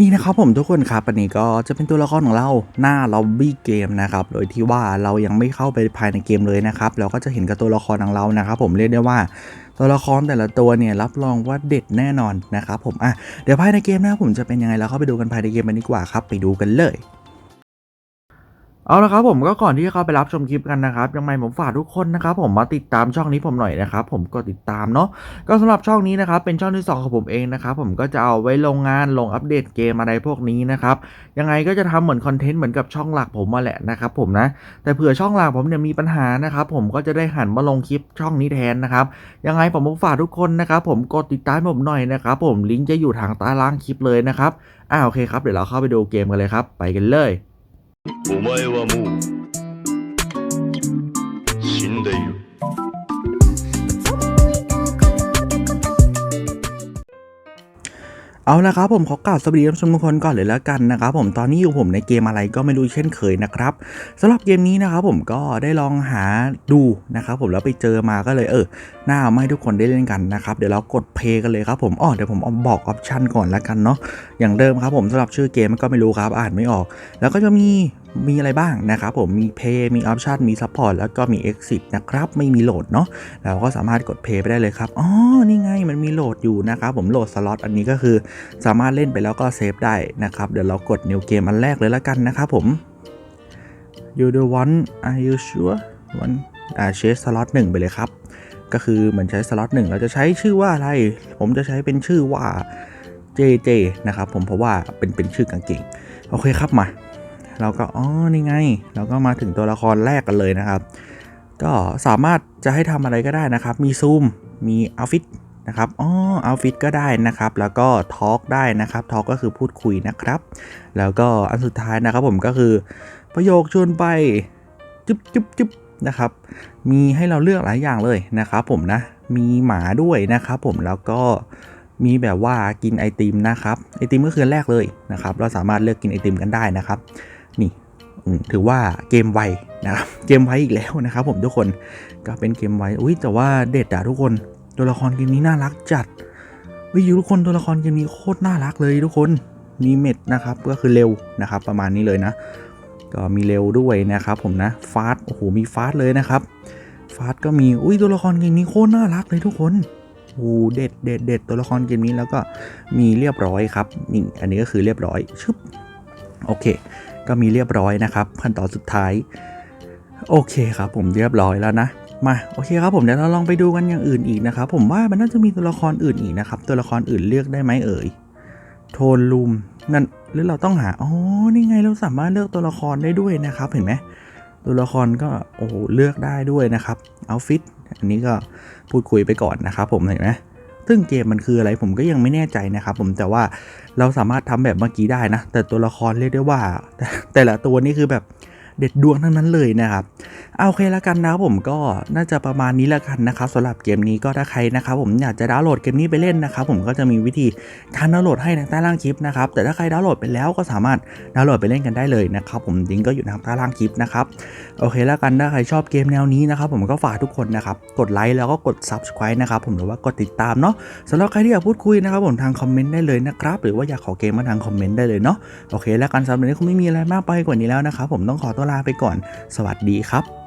นี่นะครับผมทุกคนครับอันนี้ก็จะเป็นตัวละครของเราหน้าล็อบบี้เกมนะครับโดยที่ว่าเรายังไม่เข้าไปภายในเกมเลยนะครับเราก็จะเห็นกับตัวละครของเรานะครับผมเรียกได้ว่าตัวละครแต่ละตัวเนี่ยรับรองว่าเด็ดแน่นอนนะครับผมอะเดี๋ยวภายในเกมนะครับผมจะเป็นยังไงแล้วเข้าไปดูกันภายในเกมกันดีกว่าครับไปดูกันเลย เอาละครับผมก็ก่อนที่จะเข้าไปรับชมคลิปกันนะครับยังไงผมฝากทุกคนนะครับผมมาติดตามช่องนี้ผมหน่อยนะครับผมก็ติดตามเนาะก็สำหรับช่องนี้นะครับเป็นช่องที่สองของผมเองนะครับผมก็จะเอาไว้ลงงานลงอัปเดตเกมอะไรพวกนี้นะครับยังไงก็จะทำเหมือนคอนเทนต์เหมือนกับช่องหลักผมมาแหละนะครับผมนะแต่เผื่อช่องหลักผมเนี่ยมีปัญหานะครับผมก็จะได้หันมาลงคลิปช่องนี้แทนนะครับยังไงผมก็ฝากทุกคนนะครับผมกดติดตามผมหน่อยนะครับผมลิงก์จะอยู่ทางใต้ล่างคลิปเลยนะครับอ่าโอเคครับเดี๋ยวเราเข้าไปดูเกมกันเลยครับไปกันเลย お前はもう เอาละครับผมขอกล่าวสวัสดีท่านผู้ชมทุกคนก่อนเลยแล้วกันนะครับผมตอนนี้อยู่ผมในเกมอะไรก็ไม่รู้เช่นเคยนะครับสำหรับเกมนี้นะครับผมก็ได้ลองหาดูนะครับผมแล้วไปเจอมาก็เลยเออหน้าไมาให้ทุกคนได้เล่นกันนะครับเดี๋ยวเรากดเพย์กันเลยครับผมอ๋อเดี๋ยวผมอบอกออปชันก่อนแล้วกันเนาะอย่างเดิมครับผมสำหรับชื่อเกมก็ไม่รู้ครับอ่านไม่ออก แล้วก็จะมี มีอะไรบ้างนะครับผมมีเพย์มีออปชันมีซัพพอร์ตแล้วก็มี Exit นะครับไม่มีโหลดเนาะเราก็สามารถกดเพย์ไปได้เลยครับอ๋อนี่ไงมันมีโหลดอยู่นะครับผมโหลดสล็อตอันนี้ก็คือสามารถเล่นไปแล้วก็เซฟได้นะครับเดี๋ยวเรากด new game อันแรกเลยแล้วกันนะครับผม you the one are you sure one อ่าเชสสล็อตหนึ่งไปเลยครับ ก็คือเหมือนใช้สล็อตหนึ่งเราจะใช้ชื่อว่าอะไร ผมจะใช้เป็นชื่อว่า JJ นะครับผมเพราะว่าเป็นเป็นชื่อกางเกงโอเคครับมา เราก็อ๋อนี่ไง เราก็มาถึงตัวละครแรกกันเลยนะครับ ก็สามารถจะให้ทำอะไรก็ได้นะครับ มีซูม มีอัลฟิตนะครับ อ๋ออัลฟิตก็ได้นะครับ แล้วก็ทอล์กได้นะครับ ทอล์กก็คือพูดคุยนะครับ แล้วก็อันสุดท้ายนะครับผมก็คือประโยคชวนไปจุ๊บจุ๊บจุ๊บนะครับ มีให้เราเลือกหลายอย่างเลยนะครับผมนะ มีหมาด้วยนะครับผม แล้วก็มีแบบว่ากินไอติมนะครับ ไอติมก็คืออนแรกเลยนะครับ เราสามารถเลือกกินไอติมกันได้นะครับ นี่ถือว่าเกมไวนะครับเกมไวอีกแล้วนะครับ ผมทุกคนก็เป็นเกมไวอุ้ยแต่ว่าเด็ดอะทุกคนตัวละครเกมนี้น่ารักจัดวิวทุกคนตัวละครเกมนี้โคตรน่ารักเลยทุกคนมีเม็ดนะครับก็คือเร็วนะครับ ประมาณนี้เลยนะ ก็มีเร็วด้วยนะครับผมนะฟาสโอ้โหมีฟาสเลยนะครับฟาสก็มีอุ้ยตัวละครเกมนี้โคตรน่ารักเลยทุกคนโอ้โหเด็ดเด็ดเด็ดตัวละครเกมนี้แล้วก็มีเรียบร้อยครับนี่อันนี้ก็คือเรียบร้อยชึบโอเค ก็มีเรียบร้อยนะครับขั้นตอนสุดท้าย โอเคครับผมเรียบร้อยแล้วนะมาโอเคครับผมเดี๋ยวเราลองไปดูกันอย่างอื่นอีกนะครับผมว่ามันน่าจะมีตัวละครอื่นอีกนะครับ ตัวละครอื่นเลือกได้ไหมเอ่ยโทนลูมนั่นหรือเราต้องหาอ๋อนี่ไงเราสามารถเลือกตัวละครได้ด้วยนะครับเห็นไหมตัวละครก็โอ้เลือกได้ด้วยนะครับเอาฟิตอันนี้ก็พูดคุยไปก่อนนะครับผมเห็นไหม ซึ่งเกมมันคืออะไรผมก็ยังไม่แน่ใจนะครับผมแต่ว่าเราสามารถทำแบบเมื่อกี้ได้นะ แต่ตัวละครเรียกได้ว่า แต่แต่ละตัวนี่คือแบบ เด็ดดวงทั้งนั้นเลยนะครับเอาโอเคแล้วกันนะครับผมก็น่าจะประมาณนี้แล้วกันนะครับสำหรับเกมนี้ก็ถ้าใครนะครับผมอยากจะดาวน์โหลดเกมนี้ไปเล่นนะครับผมก็จะมีวิธีการดาวน์โหลดให้ในใต้ล่างคลิปนะครับแต่ถ้าใครดาวน์โหลดไปแล้วก็สามารถดาวน์โหลดไปเล่นกันได้เลยนะครับผมลิงก์ก็อยู่ทางใต้ล่างคลิปนะครับโอเคแล้วกันถ้าใครชอบเกมแนวนี้นะครับผมก็ฝากทุกคนนะครับกดไลค์แล้วก็กด subscribe นะครับผมหรือว่ากดติดตามเนาะสำหรับใครที่อยากพูดคุยนะครับผมทางคอมเมนต์ได้เลยนะครับหรือว่าอยากขอเกมมาทางคอมเมนต์ได้เลยเนาะโอเคแล้วกันสำหรับวันนี้คงไม่มีอะไรมากไปกว่านี้แล้วนะครับผมต้องขอตัวลาไปก่อน สวัสดีครับ